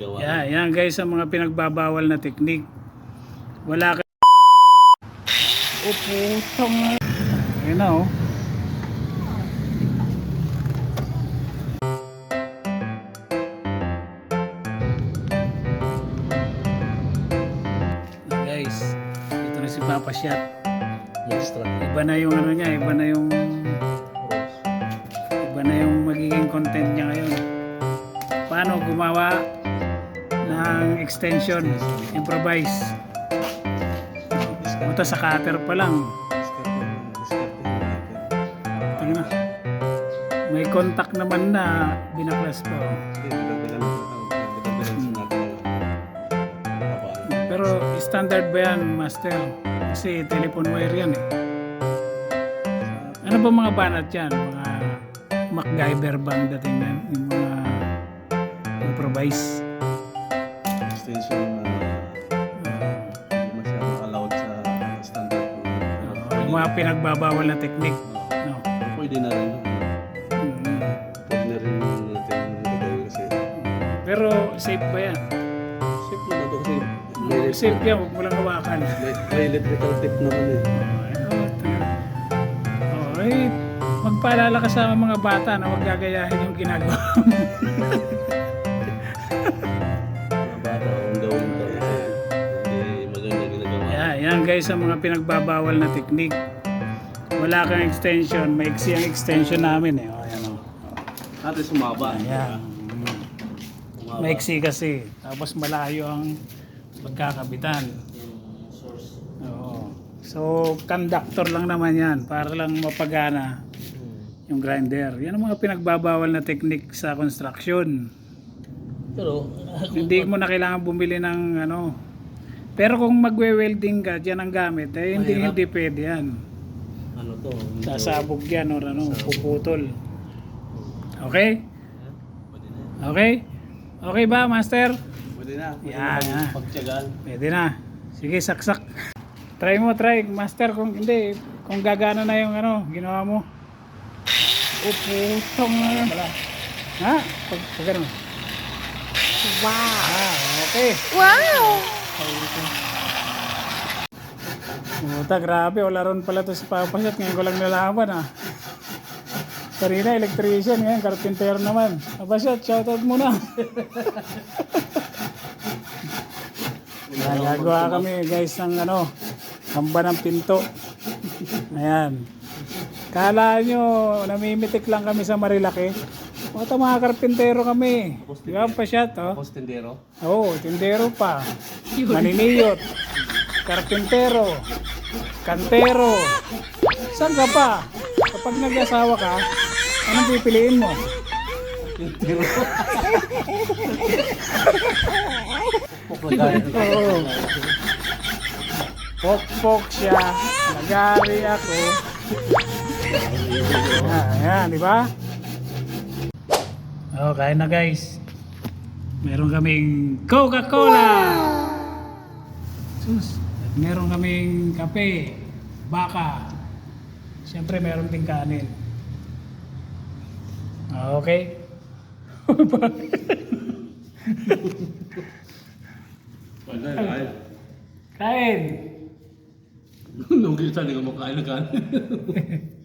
Yan, yan guys ang mga pinagbabawal na teknik. Wala ka... O putang... Ayun na oh. Yan, guys, ito na si Papa Shot. Extra. Iba na yung ano niya, iba na yung iba na yung magiging content niya ngayon. Paano gumawa ng extension, improvise. Punta sa cutter pa lang. Tingnan na. May contact naman na binaklas pa. oh. Pero standard ba yan, master? Kasi telephone wire yan eh. Ano ba mga banat yan? Mga MacGyver bang dating yan? Yung mga improvise. Extension na hindi masyadong allowed sa standard po. Uh, yung mga pinagbabawal na technique. No. Pwede na rin. Mm. Pwede na rin natin gagawin kasi Pero safe ba yan? safe naman to kasi may, Safe yan, huwag mo lang hawakan. may, may electrical tip naman eh. Oh. Oh, eh, magpaalala ka sa mga bata na huwag gagayahin yung ginagawa mo. Guys ang mga pinagbabawal na teknik. Wala kang extension, maiksi ang extension namin eh. Oh, yan oh. Ate sumaba. Ayan. Maiksi kasi. Tapos malayo ang pagkakabitan. Oo. So, conductor lang naman yan para lang mapagana yung grinder. Yan ang mga pinagbabawal na teknik sa construction. Pero Hindi mo na kailangan bumili ng ano. Pero kung magwe-welding ka, dyan ang gamit, eh hindi Mahirap. hindi pwede yan. ano to? Sasabog yan or ano, puputol. Okay? Pwede na. Okay? Okay ba, master? Pwede na. Pwede Yan, na ah. pagtiyagaan. Pwede na. Sige, saksak. Try mo, try. Master, kung hindi, kung gagana na yung ano, ginawa mo. O, putong na. Ha? Pag, pag ano? Wow! Ah, okay. Wow! Puta, grabe. Wala ron pala to si Papa Shot. Ngayon ko lang nalaman ah. Karina, electrician. Ngayon, carpenter naman. Papa Shot, shoutout muna. Nagagawa kami guys ng ano, hamba ng pinto. Ayan. Kala nyo, namimitik lang kami sa Marilaki. O, ito mga karpintero kami. Di ba pa shot, oh? Tapos tindero. Oo, tindero pa. Maniniyot. Karpintero. Kantero. Saan ka pa? Kapag nag-asawa ka, anong pipiliin mo? Tindero. Oo. Pok-pok siya. Nagari ako. Ah, Ayan, di ba? Oh, kain na guys. Meron kaming Coca-Cola. Sus. At meron kaming kape. Baka. Siyempre meron ding kanin. Okay. Na. ay. Kain. Nung kita, hindi ko makain na kanin.